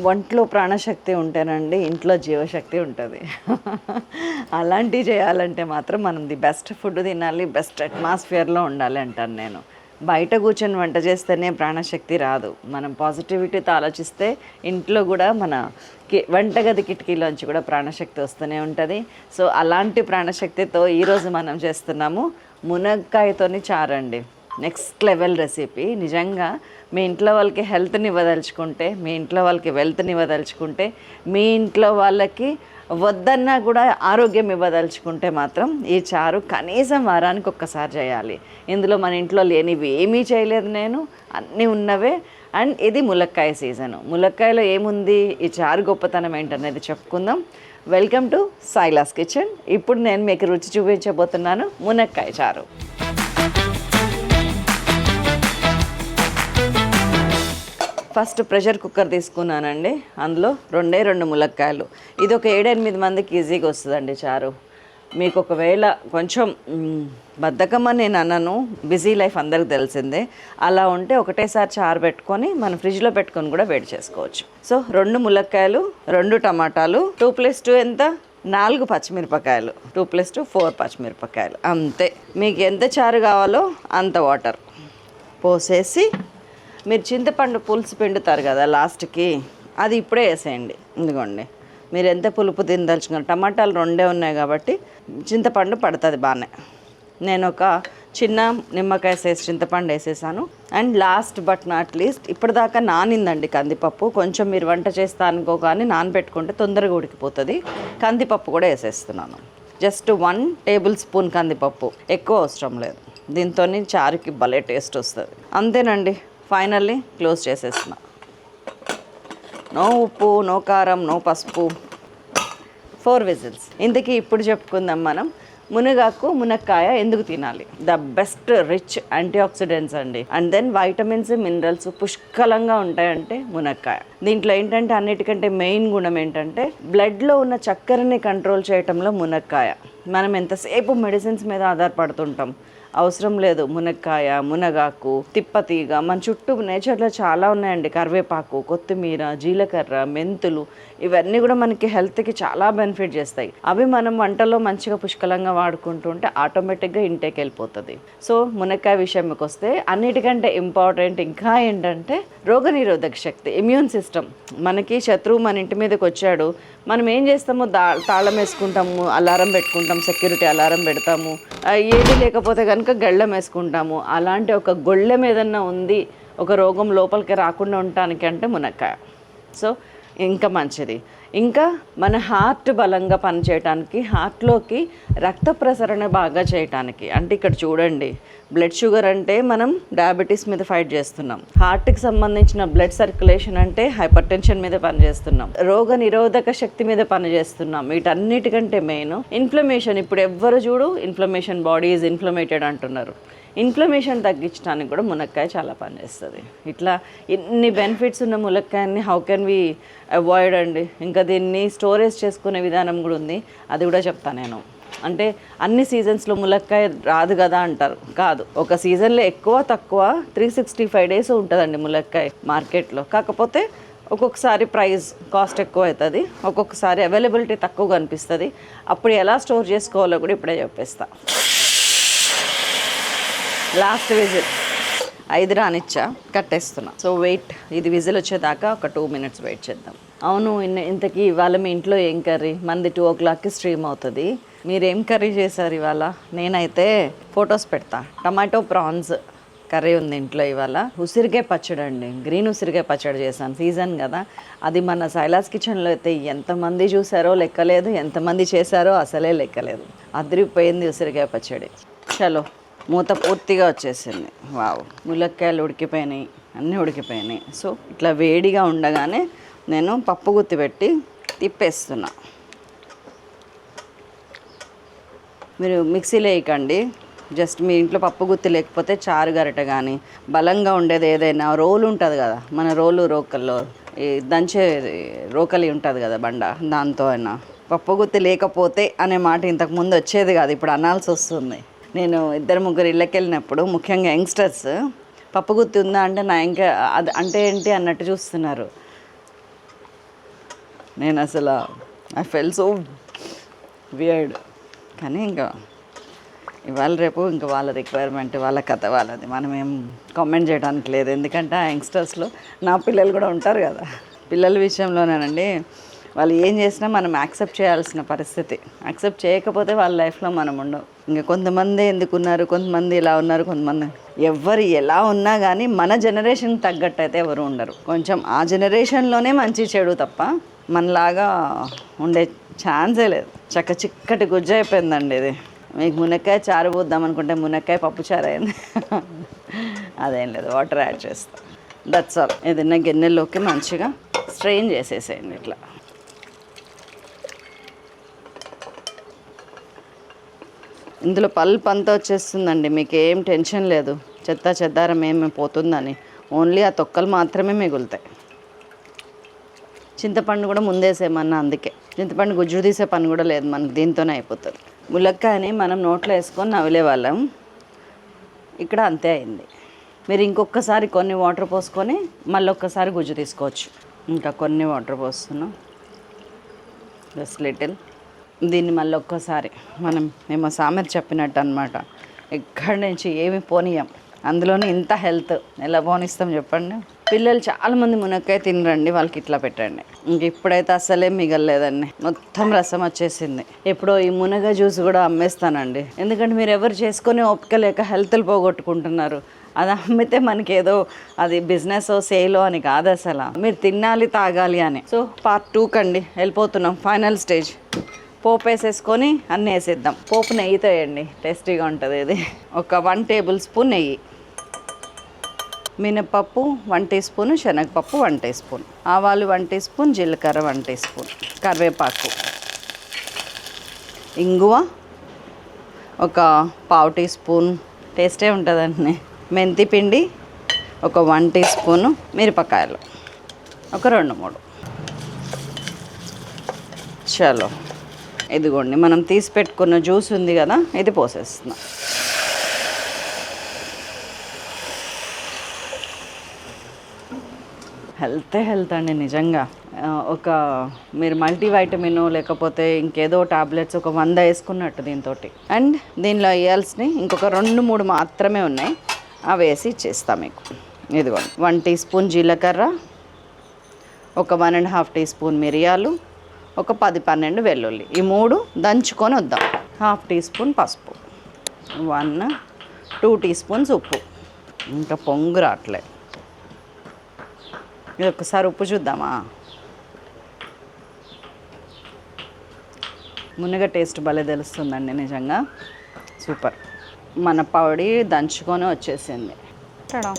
ఒంట్లో ప్రాణశక్తి ఉంటేనండి ఇంట్లో జీవశక్తి ఉంటుంది. అలాంటివి చేయాలంటే మాత్రం మనం ది బెస్ట్ ఫుడ్ తినాలి బెస్ట్ అట్మాస్ఫియర్లో ఉండాలి అంటాను నేను. బయట కూర్చొని వంట చేస్తేనే ప్రాణశక్తి రాదు. మనం పాజిటివిటీతో ఆలోచిస్తే ఇంట్లో కూడా మన కి- వంటగది కిటికీలోంచి కూడా ప్రాణశక్తి వస్తూనే ఉంటుంది. సో అలాంటి ప్రాణశక్తితో ఈరోజు మనం చేస్తున్నాము మునక్కాయతోని చారండి. Next level recipe. నిజంగా మీ ఇంట్లో వాళ్ళకి హెల్త్ని ఇవ్వదలుచుకుంటే మీ ఇంట్లో వాళ్ళకి వెల్త్ని ఇవ్వదలుచుకుంటే మీ ఇంట్లో వాళ్ళకి వద్దన్నా కూడా ఆరోగ్యం ఇవ్వదలుచుకుంటే మాత్రం ఈ చారు కనీసం వారానికి ఒక్కసారి చేయాలి. ఇందులో మన ఇంట్లో లేనివి ఏమీ చేయలేదు నేను అన్నీ ఉన్నవే. అండ్ ఇది ములక్కాయ సీజను ములక్కాయలో ఏముంది? ఈ చారు గొప్పతనం ఏంటనేది చెప్పుకుందాం. వెల్కమ్ టు సైలాస్ కిచెన్ ఇప్పుడు నేను మీకు రుచి చూపించబోతున్నాను మునక్కాయ చారు. ఫస్ట్ ప్రెషర్ కుక్కర్ తీసుకున్నానండి. అందులో రెండే రెండు ములక్కాయలు. ఇది ఒక ఏడెనిమిది మందికి ఈజీగా వస్తుందండి చారు. మీకు ఒకవేళ కొంచెం మ్, బద్ధకం అని నేను అన్నాను బిజీ లైఫ్ అందరికి తెలిసిందే. అలా ఉంటే ఒకటేసారి చారు పెట్టుకొని మనం ఫ్రిడ్జ్లో పెట్టుకొని కూడా వేడి చేసుకోవచ్చు. సో రెండు ములక్కాయలు రెండు టమాటాలు టూ ప్లస్ టూ ఎంత? నాలుగు పచ్చిమిరపకాయలు. టూ ప్లస్ టూ ఫోర్ పచ్చిమిరపకాయలు. అంతే. మీకు ఎంత చారు కావాలో అంత వాటర్ పోసేసి మీరు చింతపండు పులుసు పిండుతారు కదా లాస్ట్కి అది ఇప్పుడే వేసేయండి. ఇదిగోండి. మీరు ఎంత పులుపు తినదలుచుకున్నారు? టమాటాలు రెండే ఉన్నాయి కాబట్టి చింతపండు పడుతుంది బాగానే. నేను ఒక చిన్న నిమ్మకాయ సైజ్ చింతపండు వేసేసాను. And last but not least ఇప్పటిదాకా నానిందండి కందిపప్పు. కొంచెం మీరు వంట చేస్తా అనుకో కానీ నానబెట్టుకుంటే తొందరగా ఉడికిపోతుంది. కందిపప్పు కూడా వేసేస్తున్నాను. జస్ట్ వన్ టేబుల్ స్పూన్ కందిపప్పు. ఎక్కువ అవసరం లేదు. దీంతో చారుకి భలే టేస్ట్ వస్తుంది. అంతేనండి. ఫైనల్లీ క్లోజ్ చేసేస్తున్నా. నో ఉప్పు నో కారం నో పసుపు. ఫోర్ విజిల్స్ ఇంతకీ ఇప్పుడు చెప్పుకుందాం మనం మునగాకు మునక్కాయ ఎందుకు తినాలి? The best rich antioxidants అండి. అండ్ దెన్ వైటమిన్స్ మినరల్స్ పుష్కలంగా ఉంటాయంటే మునక్కాయ. దీంట్లో ఏంటంటే అన్నిటికంటే మెయిన్ గుణం ఏంటంటే బ్లడ్లో ఉన్న చక్కెరని కంట్రోల్ చేయటంలో మునక్కాయ. మనం ఎంతసేపు మెడిసిన్స్ మీద ఆధారపడుతుంటాం? అవసరం లేదు. మునక్కాయ మునగాకు తిప్పతీగ మన చుట్టూ నేచర్లో చాలా ఉన్నాయండి. కరివేపాకు కొత్తిమీర జీలకర్ర మెంతులు ఇవన్నీ కూడా మనకి హెల్త్కి చాలా బెనిఫిట్ చేస్తాయి. అవి మనం వంటలో మంచిగా పుష్కలంగా వాడుకుంటుంటే ఆటోమేటిక్గా ఇంటేక్ వెళ్ళిపోతుంది. సో మునక్కాయ విషయంకి వస్తే అన్నిటికంటే ఇంపార్టెంట్ ఇంకా ఏంటంటే రోగనిరోధక శక్తి ఇమ్యూన్ సిస్టమ్ మనకి శత్రువు మన ఇంటి మీదకి వచ్చాడు. మనం ఏం చేస్తాము దా తాళం వేసుకుంటాము అలారం పెట్టుకుంటాం సెక్యూరిటీ అలారం పెడతాము. ఏది లేకపోతే కనుక గళ్ళం వేసుకుంటాము. అలాంటి ఒక గొళ్ళెం ఏదన్నా ఉంది ఒక రోగం లోపలికి రాకుండా ఉండటానికి అంటే మునక్కాయ. సో ఇంకా మంచిది. ఇంకా మన హార్ట్ బలంగా పనిచేయటానికి హార్ట్లోకి రక్త ప్రసరణ బాగా చేయటానికి. అంటే ఇక్కడ చూడండి బ్లడ్ షుగర్ అంటే మనం డయాబెటీస్ మీద ఫైట్ చేస్తున్నాం. హార్ట్కి సంబంధించిన బ్లడ్ సర్క్యులేషన్ అంటే హైపర్ టెన్షన్ మీద పనిచేస్తున్నాం. రోగ నిరోధక శక్తి మీద పనిచేస్తున్నాం. వీటన్నిటికంటే మెయిన్ ఇన్ఫ్లమేషన్ ఇప్పుడు ఎవ్వరు చూడు ఇన్ఫ్లమేషన్ బాడీ ఈజ్ ఇన్ఫ్లమేటెడ్ అంటున్నారు. ఇన్ఫ్లమేషన్ తగ్గించడానికి కూడా మునక్కాయ చాలా పనిచేస్తుంది. ఇట్లా ఎన్ని బెనిఫిట్స్ ఉన్న మునక్కాయని హౌ కెన్ వి అవాయిడ్ అండి? ఇంకా దీన్ని స్టోరేజ్ చేసుకునే విధానం కూడా ఉంది. అది కూడా చెప్తాను నేను. అంటే అన్ని సీజన్స్లో ములక్కాయ రాదు కదా అంటారు. కాదు. ఒక సీజన్లో ఎక్కువ తక్కువ త్రీ సిక్స్టీ ఫైవ్ డేస్ ఉంటుందండి ములక్కాయ మార్కెట్లో. కాకపోతే ఒక్కొక్కసారి ప్రైస్ కాస్ట్ ఎక్కువ అవుతుంది. ఒక్కొక్కసారి అవైలబిలిటీ తక్కువ కనిపిస్తుంది అప్పుడు ఎలా స్టోర్ చేసుకోవాలో కూడా ఇప్పుడే చెప్పేస్తాను లాస్ట్ విజిల్ ఐదు రానిచ్చా కట్టేస్తున్నా. సో వెయిట్ ఇది విజిల్ వచ్చేదాకా ఒక టూ మినిట్స్ వెయిట్ చేద్దాం. అవును ఇంతకీ ఇవాళ మీ ఇంట్లో ఏం కర్రీ? మంది టూ ఓ క్లాక్కి స్ట్రీమ్ అవుతుంది. మీరు ఏం కర్రీ చేశారు ఇవాళ? నేనైతే ఫొటోస్ పెడతా. టమాటో ప్రాన్స్ కర్రీ ఉంది ఇంట్లో ఇవాళ. ఉసిరికాయ పచ్చడి అండి. గ్రీన్ ఉసిరికాయ పచ్చడి చేశాను. సీజన్ కదా. అది మన సైలాస్ కిచెన్లో అయితే ఎంతమంది చూసారో లెక్కలేదు. ఎంతమంది చేశారో అసలే లెక్కలేదు. అదిరిపోయింది ఉసిరికాయ పచ్చడి. చలో. మూత పూర్తిగా వచ్చేసింది. వావ్. ములక్కాయలు ఉడికిపోయినాయి. అన్నీ ఉడికిపోయినాయి. సో ఇట్లా వేడిగా ఉండగానే నేను పప్పు గుత్తి పెట్టి తిప్పేస్తున్నా. మీరు మిక్సీలో వేయకండి జస్ట్ మీ ఇంట్లో పప్పు గుత్తి లేకపోతే చారు గరిట కానీ బలంగా ఉండేది ఏదైనా రోలు ఉంటుంది కదా మన రోలు రోకల్లో ఈ దంచే రోకలి ఉంటుంది కదా బండ దాంతో అయినా. పప్పు గుత్తి లేకపోతే అనే మాట ఇంతకు ముందు వచ్చేది కాదు ఇప్పుడు అనాల్సి వస్తుంది. నేను ఇద్దరు ముగ్గురు ఇళ్ళకి వెళ్ళినప్పుడు ముఖ్యంగా యంగ్స్టర్స్ పప్పు గుత్తి ఉందా అంటే నా ఇంకా అది అంటే ఏంటి అన్నట్టు చూస్తున్నారు. నేను అసలు ఐ ఫెల్ సో వియర్డ్ కానీ ఇంకా ఇవాళ రేపు ఇంకా వాళ్ళ రిక్వైర్మెంట్ వాళ్ళ కథ వాళ్ళది. మనం ఏం కామెంట్ చేయడానికి లేదు. ఎందుకంటే ఆ యంగ్స్టర్స్లో నా పిల్లలు కూడా ఉంటారు కదా. పిల్లల విషయంలోనేనండి. వాళ్ళు ఏం చేసినా మనం యాక్సెప్ట్ చేయాల్సిన పరిస్థితి. యాక్సెప్ట్ చేయకపోతే వాళ్ళ లైఫ్లో మనం ఉండవు. ఇంకా కొంతమంది ఎందుకున్నారు కొంతమంది ఇలా ఉన్నారు కొంతమంది ఎవరు ఎలా ఉన్నా కానీ మన జనరేషన్ తగ్గట్టు అయితే ఎవరు ఉండరు. కొంచెం ఆ జనరేషన్లోనే మంచి చెడు తప్ప మనలాగా ఉండే ఛాన్సే లేదు. చక్క చిక్కటి గుజ్జ అయిపోయిందండి ఇది. మీకు మునక్కాయ చారు పోద్దాం అనుకుంటే మునక్కాయ పప్పు చారు అయింది. అదేం లేదు వాటర్ యాడ్ చేస్తా. దట్స్ ఆల్ ఏదైనా గిన్నెలోకి మంచిగా స్ట్రెయిన్ చేసేసేయండి ఇట్లా. ఇందులో పల్ప్ అంతా వచ్చేస్తుందండి మీకు ఏం టెన్షన్ లేదు. చెత్త చెద్దారం ఏమి పోతుందని. ఓన్లీ ఆ తొక్కలు మాత్రమే మిగులుతాయి. చింతపండు కూడా ముందేసేమన్నా అందుకే. చింతపండు గుజ్జు తీసే పని కూడా లేదు మనకు దీంతోనే అయిపోతుంది. ములక్కాయని మనం నోట్లో వేసుకొని నవిలే వాళ్ళం. ఇక్కడ అంతే అయింది. మీరు ఇంకొకసారి కొన్ని వాటర్ పోసుకొని మళ్ళీ ఒక్కసారి గుజ్జు తీసుకోవచ్చు. ఇంకా కొన్ని వాటర్ పోస్తున్నాం. Just little. దీన్ని మళ్ళీ ఒక్కోసారి మనం మేము సామెత చెప్పినట్టు అనమాట ఎక్కడి నుంచి ఏమి పోనీయం. అందులోనే ఇంత హెల్త్. ఎలా పోనిస్తాం చెప్పండి? పిల్లలు చాలామంది మునక్కాయ తినరండి వాళ్ళకి ఇట్లా పెట్టండి. ఇంక ఇప్పుడైతే అస్సలే మిగలలేదండి. మొత్తం రసం వచ్చేసింది. ఎప్పుడో ఈ మునగ జ్యూస్ కూడా అమ్మేస్తానండి. ఎందుకంటే మీరు ఎవరు చేసుకొని ఓపిక లేక హెల్త్లు పోగొట్టుకుంటున్నారు. అది అమ్మితే మనకి ఏదో అది బిజినెస్ సేలో అని కాదు అసలు మీరు తినాలి తాగాలి అని. సో పార్ట్ టూ కండి వెళ్ళిపోతున్నాం. Final stage. పోపు వేసేసుకొని అన్నీ వేసేద్దాం. పోపు నెయ్యితో వేయండి. టేస్టీగా ఉంటుంది ఇది. ఒక వన్ టేబుల్ స్పూన్ నెయ్యి. మినపప్పు వన్ టీ స్పూన్ శనగపప్పు వన్ టీ స్పూన్. ఆవాలు వన్ టీ స్పూన్ జీలకర్ర వన్ టీ స్పూన్. కరివేపాకు. ఇంగువ ఒక పావు టీ స్పూన్. టేస్టే ఉంటుందండి మెంతి పిండి ఒక వన్ టీ స్పూను మిరపకాయలు. ఒక రెండు మూడు. చలో. ఇదిగోండి మనం తీసి పెట్టుకున్న జ్యూస్ ఉంది కదా ఇది పోసేస్తున్నాం. హెల్తే హెల్త్ అండి నిజంగా. ఒక మీరు మల్టీవైటమిన్ లేకపోతే ఇంకేదో టాబ్లెట్స్ ఒక వంద వేసుకున్నట్టు దీంతో అండ్ దీనిలో వేయాల్సినవి ఇంకొక రెండు మూడు మాత్రమే ఉన్నాయి. అవి వేసి ఇచ్చేస్తాం మీకు. ఇదిగోండి వన్ టీ స్పూన్ జీలకర్ర ఒక one and half teaspoon మిరియాలు ఒక పది పన్నెండు వెల్లుల్లి. ఈ మూడు దంచుకొని వద్దాం. హాఫ్ టీ స్పూన్ పసుపు. వన్ టూ టీ స్పూన్స్ ఉప్పు. ఇంకా పొంగు రావట్లే ఇది ఒకసారి ఉప్పు చూద్దామా? మునగ టేస్ట్ భలే తెలుస్తుందండి నిజంగా. సూపర్. మన పౌడి దంచుకొని వచ్చేసింది. టడా.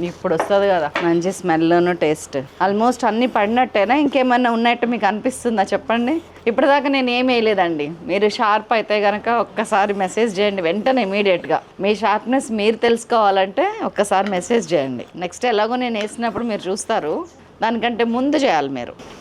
ఇప్పుడు వస్తుంది కదా. మంచి స్మెల్ను టేస్ట్. ఆల్మోస్ట్ అన్నీ పడినట్టేనా? ఇంకేమన్నా ఉన్నట్టు మీకు అనిపిస్తుందా చెప్పండి? ఇప్పటిదాకా నేను ఏం వేయలేదండి. మీరు షార్ప్ అయితే కనుక ఒక్కసారి మెసేజ్ చేయండి వెంటనే ఇమీడియట్గా. మీ షార్ప్నెస్ మీరు తెలుసుకోవాలంటే ఒక్కసారి మెసేజ్ చేయండి. నెక్స్ట్ ఎలాగో నేను వేసినప్పుడు మీరు చూస్తారు. దానికంటే ముందు చేయాలి మీరు.